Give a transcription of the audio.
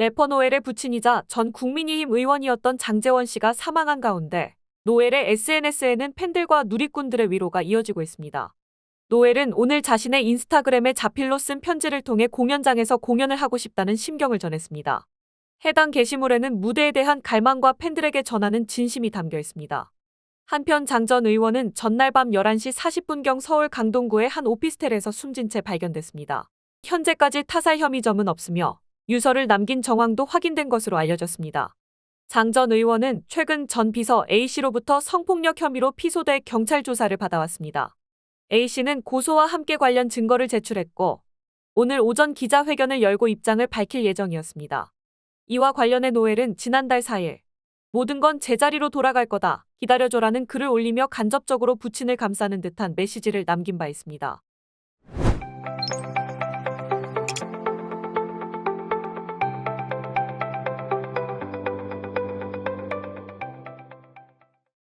래퍼 노엘의 부친이자 전 국민의힘 의원이었던 장재원 씨가 사망한 가운데 노엘의 SNS에는 팬들과 누리꾼들의 위로가 이어지고 있습니다. 노엘은 오늘 자신의 인스타그램에 자필로 쓴 편지를 통해 공연장에서 공연을 하고 싶다는 심경을 전했습니다. 해당 게시물에는 무대에 대한 갈망과 팬들에게 전하는 진심이 담겨 있습니다. 한편 장 전 의원은 전날 밤 11시 40분경 서울 강동구의 한 오피스텔에서 숨진 채 발견됐습니다. 현재까지 타살 혐의점은 없으며 유서를 남긴 정황도 확인된 것으로 알려졌습니다. 장 전 의원은 최근 전 비서 A씨로부터 성폭력 혐의로 피소돼 경찰 조사를 받아왔습니다. A씨는 고소와 함께 관련 증거를 제출했고 오늘 오전 기자회견을 열고 입장을 밝힐 예정이었습니다. 이와 관련해 노엘은 지난달 4일 모든 건 제자리로 돌아갈 거다 기다려줘라는 글을 올리며 간접적으로 부친을 감싸는 듯한 메시지를 남긴 바 있습니다.